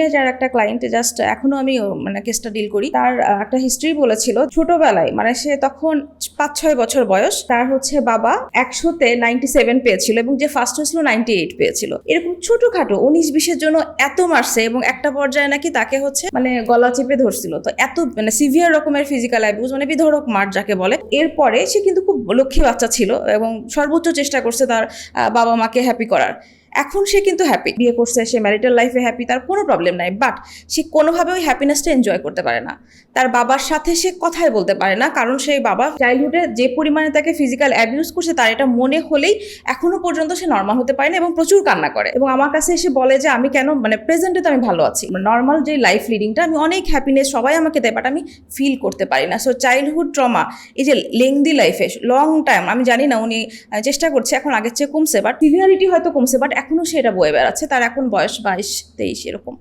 Teenager একটা client just এখনও আমি মানে কেসটা ডিল করি, তার একটা হিস্ট্রি বলেছিল, ছোটবেলায় মানে সে তখন পাঁচ ছয় বছর বয়স, তার হচ্ছে বাবা একশোতে নাইনটি সেভেন পেয়েছিল এবং যে ফার্স্ট হয়েছিল নাইনটি এইট পেয়েছিল। এরকম ছোটখাটো উনিশ বিশের জন্য এত মারছে এবং একটা পর্যায়ে নাকি তাকে হচ্ছে মানে গলা চেপে ধরছিল। তো এত মানে সিভিয়ার রকমের ফিজিক্যাল অ্যাবিউজ মানে বিধরক মার যাকে বলে। এরপরে সে কিন্তু খুব লক্ষ্মী বাচ্চা ছিল এবং সর্বোচ্চ চেষ্টা করছে তার বাবা মাকে হ্যাপি করার। এখন সে কিন্তু হ্যাপি বিয়ে করছে, সে ম্যারিটাল লাইফে হ্যাপি তার কোনো প্রবলেম নাই। বাট সে কোনোভাবে ওই হ্যাপিনেসটা এনজয় করতে পারে না। তার বাবার সাথে সে কথাই বলতে পারে না, কারণ সেই বাবা চাইল্ডহুডে যে পরিমাণে তাকে ফিজিক্যাল অ্যাবিউজ করছে, তার এটা মনে হলেই এখনও পর্যন্ত সে নর্মাল হতে পারে না এবং প্রচুর কান্না করে। এবং আমার কাছে এসে বলে যে, আমি কেন মানে প্রেজেন্টে তো আমি ভালো আছি। নর্মাল যে লাইফ লিডিংটা আমি অনেক হ্যাপিনেস সবাই আমাকে দেয় বাট আমি ফিল করতে পারি না। সো চাইল্ডহুড ট্রমা এই যে লেংদি লাইফে লং টাইম আমি জানি না উনি চেষ্টা করছে, এখন আগের চেয়ে কমছে বাট সিভিয়ারিটি হয়তো কমছে বাট এখনও সে এটা বয়ে বেড়াচ্ছে তার এখন বয়স বাইশ তেইশ এরকম।